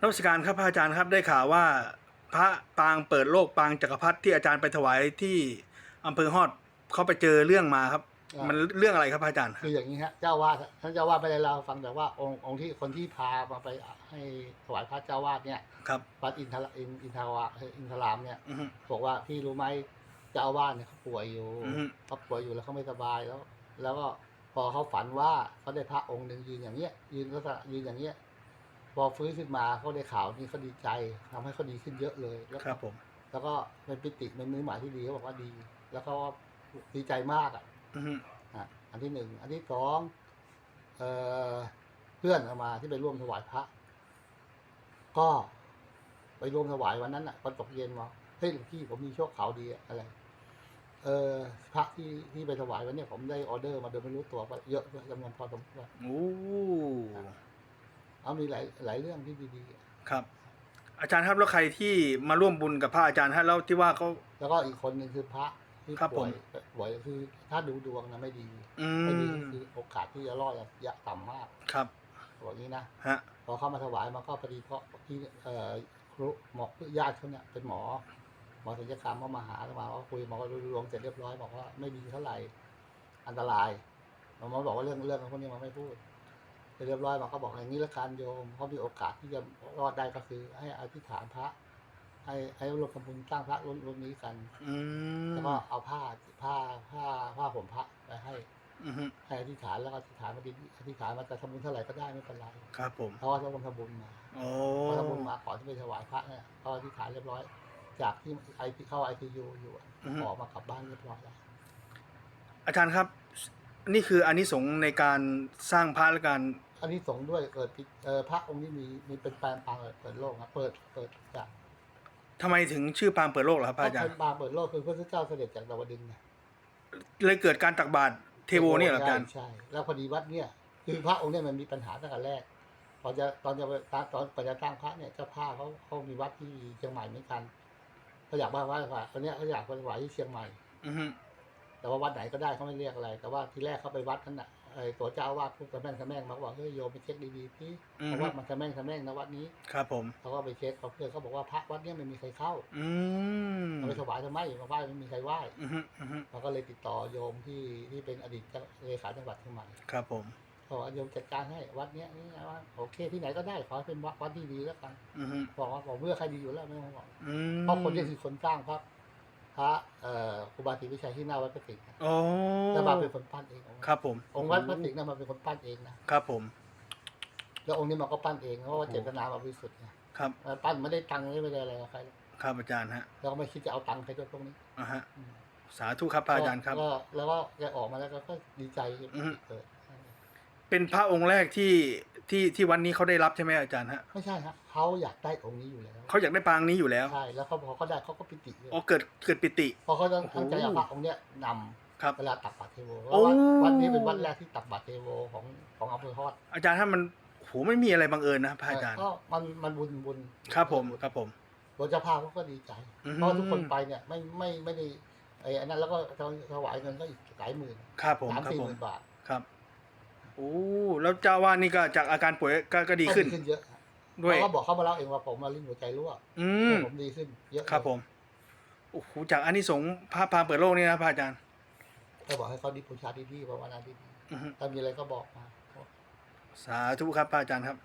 นักวิชาการครับพระอาจารย์ครับได้ข่าวว่า พระปางเปิดโลกปางจักรพรรดิที่อาจารย์ไปถวายที่อำเภอฮอดเขาไปเจอเรื่องมาครับ อ่ามั มันเรื่องอะไรครับพระอาจารย์ คืออย่างนี้ฮะเจ้าวาดท่านเจ้าวาดไม่ได้เล่าให้ฟังแต่ว่าองค์องค์ที่คนที่พามาไปให้ถวายพระเจ้าวาดเนี่ยครับวัดอินทราอินอินทราวะอินทรามเนี่ยอือฮึ บอกว่าพี่รู้ไหมเจ้าอาวาสเนี่ยเขาป่วยอยู่อือฮึ เขาป่วยอยู่แล้วเขาไม่สบายแล้ว แล้วก็พอเขาฝันว่าเขาได้พระองค์หนึ่งยืนอย่างเงี้ยยืนลักษณะยืนอย่างเงี้ยพ อฟื้นขึ้นมาเขาได้ข่าวนี่เขาดีใจทำให้เขาดีขึ้นเยอะเลยแล้วคก็รับผม แล้วก็เป็นปิติเป็นมือหมายที่ดีเขาบอกว่าดี แล้วเขาดีใจมากอะอือฮึอะอันที่หนึ่งอันที่สองเอ่อเพื่อนเอามาที่ไปร่วมถวายพระ ก็ ไปร่วมถวายวันนั้นอะตอนตกเย็นมาเฮ้ยหลวงพี่ผมมีโชคเขาวดีอะอะไร เออพระที่ที่ไปถวายวันเนี้ยผมได้ออเดอร์มาโดยไม่รู้ตัวว่าเยอะจำนวนพอสมควร โอ้ เอามีหลายหลายเรื่องที่ดีๆอะครับ อาจารย์ครับแล้วใครที่มาร่วมบุญกับพระอาจารย์ฮะแล้วที่ว่าเขาแล้วก็อีกคนหนึ่งคือพระที่ครับป่วยผมป่วยคือถ้าดูดวงนะไม่ดีอืไม่ดีมคือโอกาสที่จะรอดอะยะต่ำมากครับบอกนี้นะ ฮะพอเข้ามาถวายมาก็พอดีเพราะที่เอ่อครูหมอญาติเขาเนี่ยเป็นหมอ หมอศัลยกรรมเขามาหาแล้วมาก็คุยหมอก็ดูดวงเสร็จเรียบร้อยบอกว่าไม่ดีเท่าไหร่อันตรายหมอบอกว่าเรื่องเรื่องพวกนี้มันไม่พูด เสร็จเรียบร้อยหมอก็บอกอย่างนี้ละการโยมเขามีโอกาสที่จะรอดได้ก็คือ ให้อธิษฐานพระ ให้ให้รวมทำบุญสร้างพระรุ่นรุ่นนี้กันอืมแล้วก็เอาผ้าผ้าผ้าผ้าห่มพระไปให้อือฮึให้อธิษฐานแล้วก็อธิษฐานมาดีอธิษฐานมาจะทำบุญเท่าไหร่ก็ได้ไม่เป็นไรครับผมเพราะว่าต้องทำบุญมา โอ้พอทำบุญมาก่อนที่ไปถวายพระเนี่ยเขาอธิษฐานเรียบร้อย จากที่ไอพีเข้าไอพียูอยู่อะออกมากลับบ้านเรียบร้อยแล้วอาจารย์ครับ นี่คืออานิสงส์ในการสร้างพระและการ อันนี้สงส์ด้วยเกิดพิเอ่อพระองค์นี้มีมีเป็นแปลงปางเปิดโลกนะเปิดเปิดจากทำไมถึงชื่อปางเปิดโลกเหรอครับพระอาจารเป็ย์นปางเปิดโลกคือพระพุทธเจ้าเสด็จจากดาวดึงส์นะเลยเกิดการตักบาตรเทโวเนี่ยเหรออาจารย์ ใช่แล้วพอดีวัดเนี่ยคือพระองค์เนี่ยมันมีปัญหาตั้งแต่แรกตอนจะตอนจะไปตอนตอนก่อนจะตั้งพระเนี่ยเจ้าภาพเขาเขามีวัดที่เชียงใหม่เหมือนกันเขาอยากว่าว่าว่าคนเนี้ยเขาอยากไปถวายที่เชียงใหม่ อือฮึแต่ว่าวัดไหนก็ได้เขาไม่เรียกอะไร แต่ว่าที่แรกเขาไปวัดนั้นน่ะ ไอ้ตัวเจ้าอาวาดพูดกับแม่งกับแม่งมาบอกเฮ้ยโยมไปเช็คดีๆพี่อืเพอราะฮึว่ามันกับแม่งกับแม่งนะวัดนี้ครับผม เขาก็ไปเช็คเขาเพื่อนเขาบอกว่าพระวัดเนี้ยไม่มีใครเข้าอืมเอาไปถวายทำไมมาไหว้ไม่มีใครไหว้อือฮึอือฮึเราก็เลยติดต่อโยมที่ที่เป็นอดีตเจ้าเลขาจังหวัดเชียงใหม่ครับผม เขาบอกว่าโยมจัดการให้วัดเนี้ยนี่นะว่าโอเคที่ไหนก็ได้ขอให้เป็นวัดวัดที่ดีแล้วกันอือฮึบอกว่าบอกเมื่อใครดีอยู่แล้วไม่ต้องห่วงอืมเพราะคนนี้คือคนสร้างพระพระเอ่อค รูบาศรีวิชัยที่หน้าวัดพระสิงห์โอ้แล้วมาเป็นคนปั้นเององค์ครับผมองค์วัดพระสิงห์น่ะมาเป็นคนปั้นเองนะครับผม แล้วองค์นี้มันก็ปั้นเองเพราะว่าเจตนามาบริสุทธิ์ไงครับมันปั้นไม่ได้ตังค์ไม่ได้อะไรกับใครหรอกครับอาจารย์ฮะแล้วก็ไม่คิดจะเอาตังค์ใครด้วยตรงนี้อ่าฮะอืมสาธุครับพระอาจารย์ครับแล้วก็แล้วก็แกออกมาแล้วก็ก็ดีใจอือฮึเกิด เป็นพระองค์แรกที่ที่ที่วันนี้เขาได้รับใช่ไหมอาจารย์ฮะไม่ใช่ฮะเขาอยากได้องค์นี้อยู่แล้วเขาอยากได้ปางนี้อยู่แล้วใช่แล้วเขาพอเขาได้เขาก็ปิติเลยอ๋อเกิดเกิดปิติ พอเขาต้องโอ้โหตั้งใจเอาพระองค์เนี้ยนครับำเวลาตักบาตรเทโวเพโอ้ราะว่าวัดนี้เป็นวัดแรกที่ตักบาตรเทโวของของอำเภอฮอด อาจารย์ถ้ามันโหไม่มีอะไรบังเอิญนะพระอาจารย์ก็มันมันบุญบุญครับผมครับผมตัวเจ้าภาพเขาก็ดีใจอืมเพราะว่าทุกคนไปเนี่ยไม่ไม่ไม่ได้ไอ้อันนั้นแล้วก็ถวายเงินก็อีกหลายหมื่นครับผมสามครับสี่ผหมมื่นบาทครับ โอ้แล้วเจ้าว่านี่ก็จากอาการป่วยก็ก็ดีขึ้นก็ขึ้นเยอะด้วยเขาก็บอกเขามาเล่าเองว่าผมมาลิ้นหัวใจรั่วอืมผมดีขึ้นเยอะครับผมโอ้โหจากอานิสงส์พระพาเปิดโลกนี่นะพระอาจารย์ก็บอกให้เขาดีบูชาดีๆภาวนาดีอือฮึๆถ้ามีอะไรก็บอกมาสาธุครับพระอาจารย์ครับ